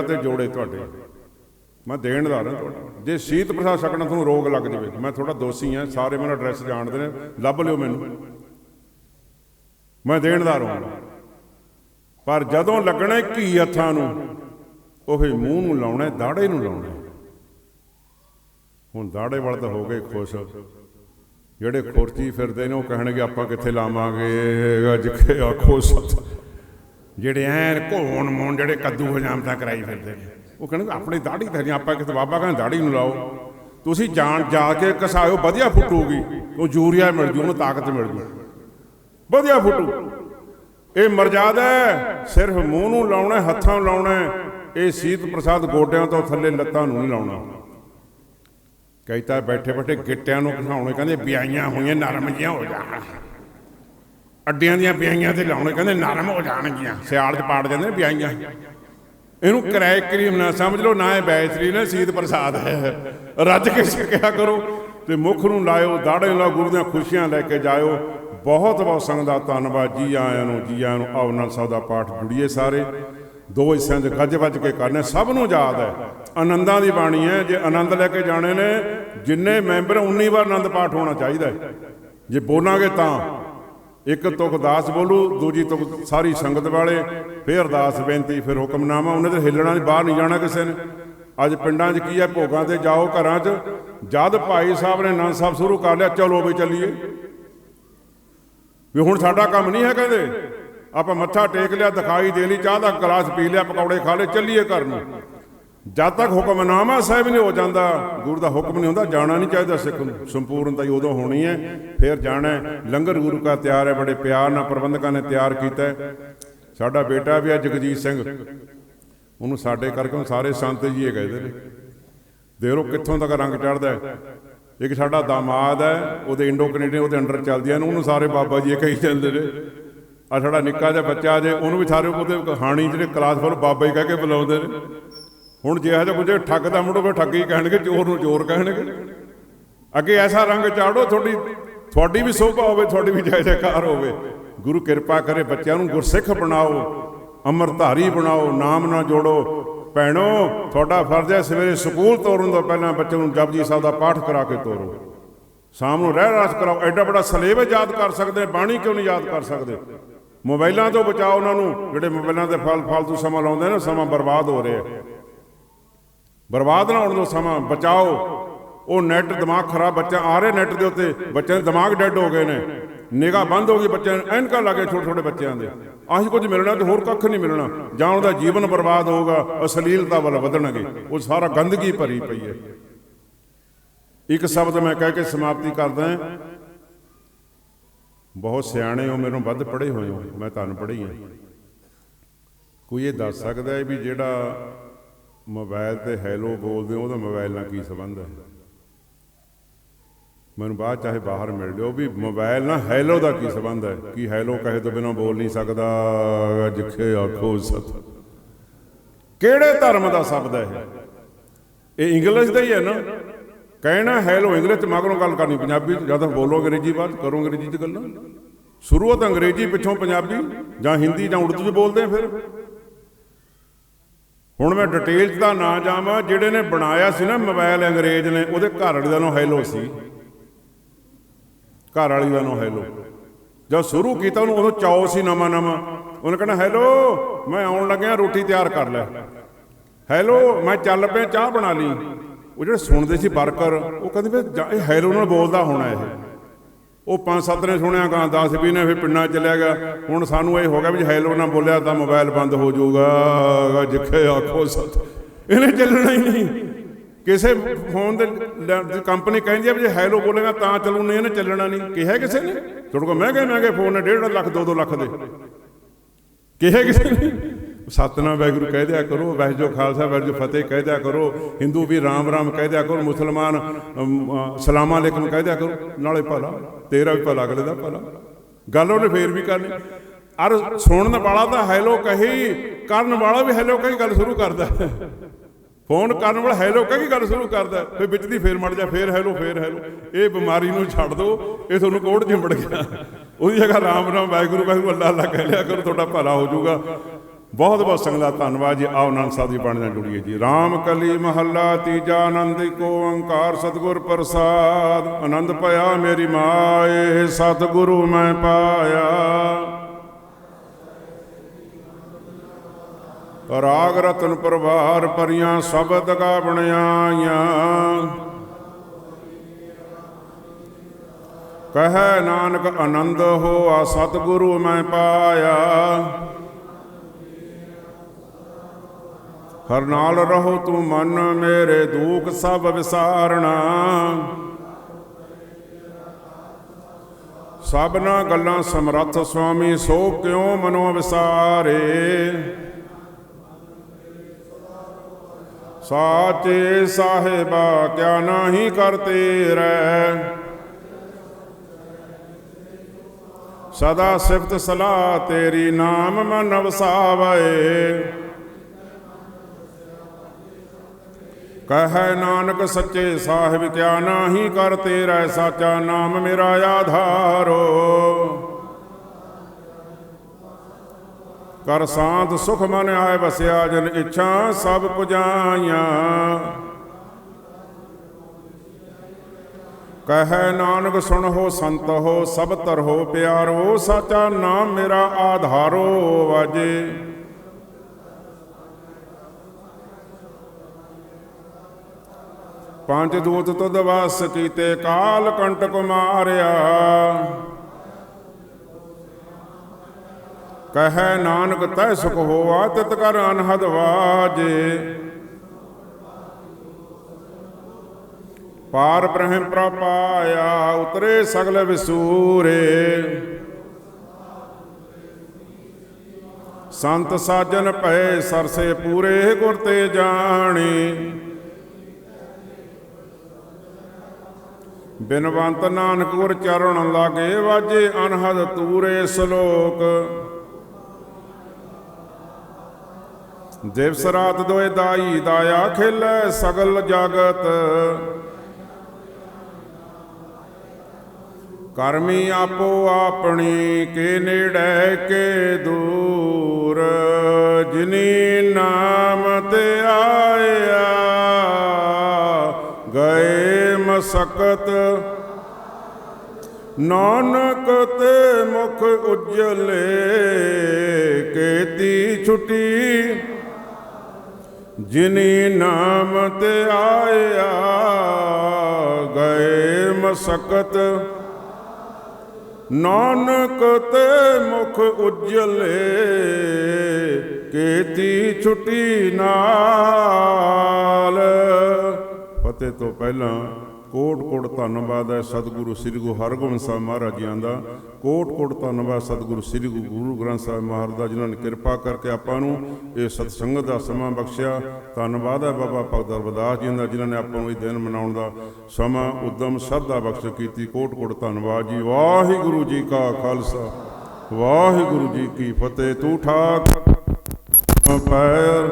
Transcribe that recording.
ਤੇ ਜੋੜੇ ਤੁਹਾਡੇ। ਮੈਂ ਦੇਣਦਾਰ ਹਾਂ ਤੁਹਾਡਾ। ਜੇ ਸ਼ੀਤ ਪ੍ਰਸਾਦ ਛਕਣਾ ਤੁਹਾਨੂੰ ਰੋਗ ਲੱਗ ਜਾਵੇ, ਮੈਂ ਥੋੜਾ ਦੋਸ਼ੀ ਹਾਂ, ਸਾਰੇ ਮੇਰਾ ਐਡਰੈਸ ਜਾਣਦੇ ਨੇ, ਲੱਭ ਲਿਓ ਮੈਨੂੰ। ਮੈਂ ਦੇਣਦਾਰ ਹਾਂ ਪਰ ਜਦੋਂ ਲੱਗਣਾ ਘੀ ਹੱਥਾਂ ਨੂੰ, ਉਹੇ ਮੂੰਹ ਨੂੰ ਲਾਉਣਾ ਦਾੜੇ ਨੂੰ ਲਾਉਣਾ ਹੁਣ ਦਾੜੇ ਵਾਲ ਤਾਂ ਹੋ ਗਏ ਖੁਸ਼। ਜਿਹੜੇ ਖੁਰਚੀ ਫਿਰਦੇ ਨੇ, ਉਹ ਕਹਿਣਗੇ, ਆਪਾਂ ਕਿੱਥੇ ਲਾਵਾਂਗੇ? ਜਿੱਥੇ ਆਖੋ ਸਤ। ਜਿਹੜੇ ਐਨ ਘੋਣ ਮੋਣ ਜਿਹੜੇ ਕੱਦੂ ਹਜਾਮਤਾ ਕਰਾਈ ਫਿਰਦੇ ਨੇ। ਉਹ ਕਹਿੰਦੇ ਆਪਣੀ ਦਾੜੀ ਤੇ ਆਪਾਂ ਕਿਤੇ ਬਾਬਾ ਕਹਿੰਦੇ ਦਾੜੀ ਨੂੰ ਲਾਓ। ਤੁਸੀਂ ਜਾਣ ਜਾ ਕੇ ਕਸਾਇਓ, ਵਧੀਆ ਫੁੱਟੂਗੀ। ਉਹ ਯੂਰੀਆ ਮਿਲ ਜੂ, ਉਹਨੂੰ ਤਾਕਤ ਮਿਲ ਜੂ। ਵਧੀਆ ਫੁੱਟੂ। ਇਹ ਮਰਜ਼ਾਦਾ ਸਿਰਫ ਮੂੰਹ ਨੂੰ ਲਾਉਣਾ ਹੱਥਾਂ ਨੂੰ ਲਾਉਣਾ ਇਹ ਸੀਤ ਪ੍ਰਸਾਦ ਗੋਡਿਆਂ ਤੋਂ ਥੱਲੇ ਲੱਤਾਂ ਨੂੰ ਨਹੀਂ ਲਾਉਣਾ। ਕਈਤਾ ਬੈਠੇ ਬੈਠੇ ਗਿੱਟਿਆਂ ਨੂੰ ਘਸਾਉਣੇ, ਕਹਿੰਦੇ ਵਿਆਈਆਂ ਹੋਈਆਂ, ਨਰਮ ਜਿਹੀਆਂ ਹੋ ਜਾਣ ਅੱਡਿਆਂ ਦੀਆਂ ਵਿਆਈਆਂ ਤੇ ਲਾਉਣੇ, ਕਹਿੰਦੇ ਨਰਮ ਹੋ ਜਾਣਗੀਆਂ। ਸਿਆਲ 'ਚ ਪਾੜ ਜਾਂਦੇ ਨੇ ਵਿਆਈਆਂ ਇਹਨੂੰ ਕਿਰਾਏ ਕਰੀਮ ਨਾ ਸਮਝ ਲਓ ਨਾ ਇਹ ਬੈਸਰੀ ਨਾ ਸੀਤ ਪ੍ਰਸਾਦ ਹੈ। ਰੱਜ ਕੇ ਛਕਿਆ ਕਰੋ ਤੇ ਮੁਖ ਨੂੰ ਲਾਇਓ ਦਾੜੇ ਨੂੰ ਲਾਓ ਗੁਰੂ ਦੀਆਂ ਖੁਸ਼ੀਆਂ ਲੈ ਕੇ ਜਾਇਓ। ਬਹੁਤ ਬਹੁਤ ਸੰਗਤ ਦਾ ਧੰਨਵਾਦ। ਜੀ ਆਇਆਂ ਨੂੰ, ਜੀ ਆਇਆਂ ਨੂੰ, ਆਓ ਨਾਲ ਸਭ ਦਾ ਪਾਠ ਜੁੜੀਏ ਸਾਰੇ। ਦੋ ਹਿੱਸਿਆਂ 'ਚ ਗੱਜ ਵੱਜ ਕੇ ਕਰਨੇ, ਸਭ ਨੂੰ ਯਾਦ ਹੈ। ਆਨੰਦਾਂ ਦੀ ਬਾਣੀ ਹੈ, ਜੇ ਆਨੰਦ ਲੈ ਕੇ ਜਾਣੇ ਨੇ, ਜਿੰਨੇ ਮੈਂਬਰ 19 ਵਾਰ ਆਨੰਦ ਪਾਠ ਹੋਣਾ ਚਾਹੀਦਾ ਹੈ। ਜੇ ਬੋਲਾਂਗੇ ਤਾਂ। ਇੱਕ ਤੁਕ ਦਾਸ ਬੋਲੂ, ਦੂਜੀ ਤੁਕ ਸਾਰੀ ਸੰਗਤ ਵਾਲੇ, ਫਿਰ ਅਰਦਾਸ ਬੇਨਤੀ, ਫਿਰ ਹੁਕਮਨਾਮਾ, ਉਹਨੇ ਤੇ ਹਿੱਲਣਾ ਨਹੀਂ ਬਾਹਰ ਨਹੀਂ ਜਾਣਾ ਕਿਸੇ ਨੇ। ਅੱਜ ਪਿੰਡਾਂ 'ਚ ਕੀ ਹੈ, ਭੋਗਾਂ ਤੇ ਜਾਓ ਘਰਾਂ 'ਚ। ਜਦ ਭਾਈ ਸਾਹਿਬ ਨੇ ਨੰਦ ਸਾਹਿਬ ਸ਼ੁਰੂ ਕਰ ਲਿਆ, ਚਲੋ ਵੀ ਚੱਲੀਏ। ਵੀ ਹੁਣ ਸਾਡਾ ਕੰਮ ਨਹੀਂ ਹੈ ਕਹਿੰਦੇ। ਆਪਾਂ ਮੱਥਾ ਟੇਕ ਲਿਆ, ਦਿਖਾਈ ਦੇ ਲਈ, ਚਾਹ ਦਾ ਗਲਾਸ ਪੀ ਲਿਆ, ਪਕੌੜੇ ਖਾ ਲਏ, ਚੱਲੀਏ ਘਰ ਨੂੰ। ਜਦ ਤੱਕ ਹੁਕਮਨਾਮਾ ਸਾਹਿਬ ਨਹੀਂ ਹੋ ਜਾਂਦਾ, ਗੁਰੂ ਦਾ ਹੁਕਮ ਨਹੀਂ ਹੁੰਦਾ, ਜਾਣਾ ਨਹੀਂ ਚਾਹੀਦਾ ਸਿੱਖ ਨੂੰ। ਸੰਪੂਰਨਤਾ ਹੀ ਉਦੋਂ ਹੋਣੀ ਹੈ, ਫਿਰ ਜਾਣਾ ਲੰਗਰ ਗੁਰੂ ਕਾ ਤਿਆਰ ਹੈ, ਬੜੇ ਪਿਆਰ ਨਾਲ ਪ੍ਰਬੰਧਕਾਂ ਨੇ ਤਿਆਰ ਕੀਤਾ ਹੈ। ਸਾਡਾ ਬੇਟਾ ਵੀ ਆ ਜਗਜੀਤ ਸਿੰਘ। ਉਹਨੂੰ ਸਾਡੇ ਕਰਕੇ ਹੁਣ ਸਾਰੇ ਸੰਤ ਜੀ ਇਹ ਕਹਿੰਦੇ ਨੇ। ਦੇਖ ਕਿੱਥੋਂ ਤੱਕ ਰੰਗ ਚੜਦਾ ਇੱਕ ਸਾਡਾ ਦਾਮਾਦ ਹੈ, ਉਹਦੇ ਇੰਡੋ ਕੈਨੇਡੀਅਨ ਉਹਦੇ ਅੰਡਰ ਚੱਲਦੀਆਂ ਨੇ, ਉਹਨੂੰ ਸਾਰੇ ਬਾਬਾ ਜੀ ਕਹੀ ਜਾਂਦੇ ਨੇ। ਆ ਸਾਡਾ ਨਿੱਕਾ ਜਿਹਾ ਬੱਚਾ ਜੇ, ਉਹਨੂੰ ਵੀ ਸਾਰੇ ਉਹਦੇ ਕਹਾਣੀ ਜਿਹੜੇ ਕਲਾਸ ਫੁੱਲ ਬਾਬਾ ਹੀ ਕਹਿ ਕੇ ਬੁਲਾਉਂਦੇ ਨੇ। ਹੁਣ ਜੇ ਇਹੋ ਜਿਹਾ ਕੁਝ ਠੱਗ ਦਾ ਮੁੰਡਾ ਫਿਰ ਠੱਗੀ ਕਹਿਣਗੇ ਚੋਰ ਨੂੰ ਚੋਰ ਕਹਿਣਗੇ। ਅੱਗੇ ਐਸਾ ਰੰਗ ਚਾੜੋ, ਤੁਹਾਡੀ ਤੁਹਾਡੀ ਵੀ ਸੋਭਾ ਹੋਵੇ, ਤੁਹਾਡੀ ਵੀ ਜੈ ਜੈਕਾਰ ਹੋਵੇ। ਗੁਰੂ ਕਿਰਪਾ ਕਰੇ ਬੱਚਿਆਂ ਨੂੰ ਗੁਰਸਿੱਖ ਬਣਾਓ ਅਮਰਧਾਰੀ ਬਣਾਓ, ਨਾਮ ਨਾਲ ਜੋੜੋ। ਭੈਣੋ, ਤੁਹਾਡਾ ਫਰਜ਼ ਹੈ ਸਵੇਰੇ ਸਕੂਲ ਤੋਰਨ ਤੋਂ ਪਹਿਲਾਂ ਬੱਚੇ ਨੂੰ ਜਪਜੀ ਸਾਹਿਬ ਦਾ ਪਾਠ ਕਰਾ ਕੇ ਤੋਰੋ। ਸ਼ਾਮ ਨੂੰ ਰਹਿ ਰਾਸ ਕਰਾਓ। ਐਡਾ ਬੜਾ ਸਿਲੇਬਸ ਯਾਦ ਕਰ ਸਕਦੇ ਬਾਣੀ ਕਿਉਂ ਨਹੀਂ ਯਾਦ ਕਰ ਸਕਦੇ? ਮੋਬਾਈਲਾਂ ਤੋਂ ਬਚਾਓ ਉਹਨਾਂ ਨੂੰ। ਜਿਹੜੇ ਮੋਬਾਈਲਾਂ ਤੇ ਫਲ ਫਾਲਤੂ ਸਮਾਂ ਲਾਉਂਦੇ ਨੇ, ਸਮਾਂ ਬਰਬਾਦ ਹੋ ਰਿਹਾ ਬਰਬਾਦ ਨਾ ਹੋਣ ਦਿਓ ਸਮਾਂ ਬਚਾਓ। ਉਹ ਨੈਟ ਦਿਮਾਗ ਖਰਾਬ ਬੱਚਾ ਆ ਰਹੇ ਨੈਟ ਦੇ ਉੱਤੇ, ਬੱਚਿਆਂ ਦੇ ਦਿਮਾਗ ਡੈੱਡ ਹੋ ਗਏ ਨੇ। ਨਿਗਾਹ ਬੰਦ ਹੋ ਗਈ ਬੱਚਿਆਂ ਨੂੰ, ਐਨਕਾਂ ਲੱਗੇ ਛੋਟੇ ਛੋਟੇ ਬੱਚਿਆਂ ਦੇ। ਆਹੀ ਕੁਝ ਮਿਲਣਾ ਤੇ ਹੋਰ ਕੱਖ ਨਹੀਂ ਮਿਲਣਾ। ਜਾਂ ਉਹਦਾ ਜੀਵਨ ਬਰਬਾਦ ਹੋਊਗਾ, ਅਸ਼ਲੀਲਤਾ ਵੱਲ ਵਧਣਗੇ। ਉਹ ਸਾਰਾ ਗੰਦਗੀ ਭਰੀ ਪਈ ਹੈ। ਇੱਕ ਸ਼ਬਦ ਮੈਂ ਕਹਿ ਕੇ ਸਮਾਪਤੀ ਕਰਦਾ ਹਾਂ। ਬਹੁਤ ਸਿਆਣੇ ਹੋ ਮੈਨੂੰ ਵੱਧ ਪੜ੍ਹੇ ਹੋਏ ਹੋ। ਮੈਂ ਤੁਹਾਨੂੰ ਪੜ੍ਹੀ ਹਾਂ। ਕੋਈ ਇਹ ਦੱਸ ਸਕਦਾ ਹੈ ਵੀ ਜਿਹੜਾ ਮੋਬਾਈਲ ਤੇ ਹੈਲੋ ਬੋਲਦੇ ਹੋ ਉਹਦਾ ਮੋਬਾਈਲ ਨਾਲ ਕੀ ਸੰਬੰਧ ਹੈ? ਮੈਨੂੰ ਬਾਅਦ ਚਾਹੇ ਬਾਹਰ ਮਿਲ ਲਿਓ ਵੀ ਮੋਬਾਈਲ ਨਾਲ ਹੈਲੋ ਦਾ ਕੀ ਸੰਬੰਧ ਹੈ? ਕੀ ਹੈਲੋ ਕਹੇ ਤੋਂ ਬਿਨਾਂ ਬੋਲ ਨਹੀਂ ਸਕਦਾ? ਜਿੱਥੇ ਆਖੋ ਸਤ। ਕਿਹੜੇ ਧਰਮ ਦਾ ਸ਼ਬਦ ਹੈ? ਇਹ ਇੰਗਲਿਸ਼ ਦਾ ਹੀ ਹੈ ਨਾ। ਕਹਿਣਾ ਹੈਲੋ ਇੰਗਲਿਸ਼ ਚ ਮਗਰੋਂ ਗੱਲ ਕਰਨੀ, ਪੰਜਾਬੀ ਚ ਜਦੋਂ ਬੋਲੋ ਅੰਗਰੇਜ਼ੀ ਬਾਅਦ ਕਰੋ ਅੰਗਰੇਜ਼ੀ ਚ ਗੱਲਾਂ। ਸ਼ੁਰੂਆਤ ਅੰਗਰੇਜ਼ੀ, ਪਿੱਛੋਂ ਪੰਜਾਬੀ ਜਾਂ ਹਿੰਦੀ ਜਾਂ ਉਰਦੂ ਚ ਬੋਲਦੇ ਫਿਰ। ਹੁਣ ਮੈਂ ਡਿਟੇਲ 'ਚ ਦਾ ਨਾਂ ਜਾਵਾਂ, ਜਿਹੜੇ ਨੇ ਬਣਾਇਆ ਸੀ ਨਾ ਮੋਬਾਈਲ ਅੰਗਰੇਜ਼ ਨੇ, ਉਹਦੇ ਘਰ ਵਾਲੀ ਦਾ ਨਾਮ ਹੈਲੋ ਸੀ। ਘਰ ਵਾਲੀ ਦਾ ਨਾਮ ਹੈਲੋ ਜਦ ਸ਼ੁਰੂ ਕੀਤਾ, ਉਹਨੂੰ ਉਦੋਂ ਚਾਅ ਸੀ ਨਵਾਂ ਨਵਾਂ। ਉਹਨੇ ਕਹਿੰਦਾ ਹੈਲੋ ਮੈਂ ਆਉਣ ਲੱਗਿਆ, ਰੋਟੀ ਤਿਆਰ ਕਰ ਲੈ। ਹੈਲੋ ਮੈਂ ਚੱਲ ਪਿਆ, ਚਾਹ ਬਣਾ ਲਈ। ਉਹ ਜਿਹੜੇ ਸੁਣਦੇ ਸੀ ਵਰਕਰ ਉਹ ਕਹਿੰਦੇ ਵੀ ਇਹ ਹੈਲੋ ਨਾਲ ਬੋਲਦਾ ਹੋਣਾ ਇਹ। ਉਹ ਪੰਜ ਸੱਤ ਨੇ ਸੁਣਿਆ ਕਾਂ 10 20 ਨੇ ਫਿਰ ਪਿੰਡਾਂ 'ਚ ਚਲਿਆ ਗਿਆ। ਹੁਣ ਸਾਨੂੰ ਇਹ ਹੋ ਗਿਆ ਵੀ ਹੈਲੋ ਨਾ ਬੋਲਿਆ ਤਾਂ ਮੋਬਾਈਲ ਬੰਦ ਹੋ ਜਾਊਗਾ। ਜਿੱਥੇ ਆਖੋ ਸਤ। ਇਹਨੇ ਚੱਲਣਾ ਹੀ ਨਹੀਂ। ਕਿਸੇ ਫੋਨ ਦੇ ਕੰਪਨੀ ਕਹਿੰਦੀ ਆ ਵੀ ਜੇ ਹੈਲੋ ਬੋਲੇਗਾ ਤਾਂ ਚੱਲੂ ਨਹੀਂ ਇਹਨੇ ਚੱਲਣਾ ਨਹੀਂ। ਕਿਹਾ ਕਿਸੇ ਨੇ? ਤੁਹਾਡੇ ਕੋਲ ਮਹਿੰਗੇ ਮਹਿੰਗੇ ਫੋਨ ਨੇ 1.5 ਲੱਖ 2-2 ਲੱਖ ਦੇ। ਕਿਹਾ ਕਿਸੇ ਨੇ? ਸਤਨਾਮ ਵਾਹਿਗੁਰੂ ਕਹਿ ਦਿਆ ਕਰੋ ਵਾਹਿ ਜੋ ਖਾਲਸਾ ਵਾਹਿ ਜੋ ਫਤਿਹ ਕਹਿ ਦਿਆ ਕਰੋ ਹਿੰਦੂ ਵੀ ਰਾਮ ਰਾਮ ਕਹਿ ਦਿਆ ਕਰੋ ਮੁਸਲਮਾਨ ਅਮ, ਅ, ਸਲਾਮ ਅਲੈਕਮ ਕਹਿ ਦਿਆ ਕਰੋ ਨਾਲੇ ਭਲਾ ਤੇਰਾ ਵੀ ਭਲਾ ਅਗਲੇ ਦਾ ਭਲਾ। ਗੱਲ ਉਹਨੇ ਫੇਰ ਵੀ ਕਰਨੀ। ਅਰ ਸੁਣਨ ਵਾਲਾ ਤਾਂ ਹੈਲੋ ਕਹੀ ਕਰਨ ਵਾਲਾ ਵੀ ਹੈਲੋ ਕਹੀ ਗੱਲ ਸ਼ੁਰੂ ਕਰਦਾ। ਫੋਨ ਕਰਨ ਵਾਲਾ ਹੈਲੋ ਕਹੀ ਗੱਲ ਸ਼ੁਰੂ ਕਰਦਾ। ਫਿਰ ਵਿੱਚ ਦੀ ਫੇਰ ਮੜ ਜਾ ਫੇਰ ਹੈਲੋ ਫੇਰ ਹੈਲੋ ਇਹ ਬਿਮਾਰੀ ਨੂੰ ਛੱਡ ਦਿਓ ਇਹ ਤੁਹਾਨੂੰ ਕੋੜ ਜਿੰਬੜ ਗਿਆ। ਉਹਦੀ ਜਗ੍ਹਾ ਰਾਮ ਰਾਮ ਵਾਹਿਗੁਰੂ ਵਾਹਿਗੁਰੂ ਅੱਲਾ ਅੱਲਾ ਕਹਿ ਲਿਆ ਕਰੋ ਤੁਹਾਡਾ ਭਲਾ ਹੋ ਜਾਊਗਾ। ਬਹੁਤ ਬਹੁਤ ਸੰਗਤ ਦਾ ਧੰਨਵਾਦ ਜੀ। ਆਓ ਆਨੰਦ ਸਾਹਿਬ ਦੀ ਬਾਣੀ ਨਾਲ ਜੁੜੀਏ ਜੀ। RAM ਕਲੀ ਮਹੱਲਾ, ਤੀਜਾ ਆਨੰਦ ਕੋ ਓੰਕਾਰ, ਸਤਿਗੁਰ ਪ੍ਰਸਾਦ। ਆਨੰਦ ਭਇਆ ਮੇਰੀ ਮਾਏ, ਸਤਿਗੁਰੂ ਮੈਂ ਪਾਇਆ। ਰਾਗ ਰਤਨ ਪ੍ਰਵਾਰ ਪਰੀਆਂ ਸ਼ਬਦ ਗਾ ਬਣਾਈਆਂ ਕਹੈ ਨਾਨਕ, ਆਨੰਦ ਹੋਆ, ਸਤਿਗੁਰੂ ਮੈਂ ਪਾਇਆ। ਹਰ ਨਾਲ ਰਹੋ ਤੂੰ ਮਨ ਮੇਰੇ ਦੁੱਖ ਸਭ ਵਿਸਾਰਣਾ ਸਭਨਾ ਗੱਲਾਂ ਸਮਰੱਥ ਸੁਆਮੀ, ਸੋ ਕਿਉ ਮਨੋ ਵਿਸਾਰੇ? ਸਾਚੇ ਸਾਹਿਬਾ, ਕਿਆ ਨਹੀਂ ਕਰਤੇ ਰਹਿ? ਸਦਾ ਸਿਫਤ ਸਲਾਹ ਤੇਰੀ ਨਾਮ ਮਨ ਵਸਾਵੇ। ਕਹੈ ਨਾਨਕ ਸੱਚੇ ਸਾਹਿਬ, ਕਿਆ ਨਾਹੀ ਕਰ ਤੇਰਾ ਸਾਚਾ ਨਾਮ ਮੇਰਾ ਆਧਾਰੋ। ਕਰ ਸਾਧ ਸੁਖ ਮਨ ਆਏ ਵਸਿਆ, ਜਨ ਇੱਛਾ ਸਭ ਪੁਜਾਈਆਂ। ਕਹੈ ਨਾਨਕ, ਸੁਣ ਹੋ ਸੰਤ ਹੋ, ਸਭ ਤਰ ਹੋ ਪਿਆਰੋ, ਸਾਚਾ ਨਾਮ ਮੇਰਾ ਆਧਾਰੋ ਵਾਜੇ। ਪੰਜ ਦੂਤ ਤੁਧ ਵਾਸ ਕੀਤੇ, ਕਾਲ ਕੰਟਕ ਮਾਰਿਆ ਕਹੈ ਨਾਨਕ, ਤੈ ਸੁਖ ਹੋਆ, ਤਿਤ ਕਰ ਅਨਹਦ ਵਾਜੇ। ਪਾਰ ਬ੍ਰਹਮ ਪ੍ਰਪਾਇਆ ਉਤਰੇ ਸਗਲ ਵਿਸੂਰੇ। ਸੰਤ ਸਾਜਨ ਭਏ, ਸਰਸੇ ਪੂਰੇ ਗੁਰ ਤੇ ਜਾਣੇ। ਬਿਨਵੰਤ ਨਾਨਕ ਗੁਰ ਚਰਨ ਲਾਗੇ ਵਾਜੇ ਅਨਹਦ ਤੂਰੇ ਸ਼ਲੋਕ। ਦਿਵਸ ਰਾਤ ਦੋਏ ਦਾਈ ਦਾਇਆ ਖੇਲੇ ਸਗਲ ਜਗਤ। ਕਰਮੀ ਆਪੋ ਆਪਣੀ ਕੇ ਨੇੜੈ ਕੇ ਦੂਰ, ਜਿਨੀ ਨਾਮ ਤੇ ਆਏ ਸਕਤ। ਨਾਨਕ ਤੇ ਮੁਖ ਉਜਲੇ ਕੀਤੀ ਛੁਟੀ। ਜਿਨੀ ਨਾਮ ਤੇ ਆਇਆ ਗਏ ਮਸਕਤ। ਨਾਨਕ ਤੇ ਮੁਖ ਉਜਲੇ ਕੀਤੀ ਛੁਟੀ ਨਾਲ। ਫਤਿਹ ਤੋਂ ਪਹਿਲਾਂ ਕੋਟ ਕੋਟ ਧੰਨਵਾਦ ਹੈ ਸਤਿਗੁਰੂ ਸ੍ਰੀ ਗੁਰੂ ਹਰਗੋਬਿੰਦ ਸਾਹਿਬ ਮਹਾਰਾਜ ਜੀਆਂ ਦਾ। ਕੋਟ ਕੋਟ ਧੰਨਵਾਦ ਸਤਿਗੁਰੂ ਸ੍ਰੀ ਗੁਰੂ ਗੁਰੂ ਗ੍ਰੰਥ ਸਾਹਿਬ ਮਹਾਰਾਜ ਦਾ ਜਿਨ੍ਹਾਂ ਨੇ ਕਿਰਪਾ ਕਰਕੇ ਆਪਾਂ ਨੂੰ ਇਹ ਸਤਸੰਗਤ ਦਾ ਸਮਾਂ ਬਖਸ਼ਿਆ। ਧੰਨਵਾਦ ਹੈ ਬਾਬਾ ਭਗਤ ਰਵਿਦਾਸ ਜੀ ਦਾ ਜਿਨ੍ਹਾਂ ਨੇ ਆਪਾਂ ਨੂੰ ਇਹ ਦਿਨ ਮਨਾਉਣ ਦਾ ਸਮਾਂ ਉਦਮ ਸ਼ਰਧਾ ਬਖਸ਼ ਕੀਤੀ। ਕੋਟ ਕੋਟ ਧੰਨਵਾਦ ਜੀ। ਵਾਹਿਗੁਰੂ ਜੀ ਕਾ ਖਾਲਸਾ। ਵਾਹਿਗੁਰੂ ਜੀ ਕੀ ਫਤਿਹ। ਤੂੰ ਠਾਕ ਪੈਰ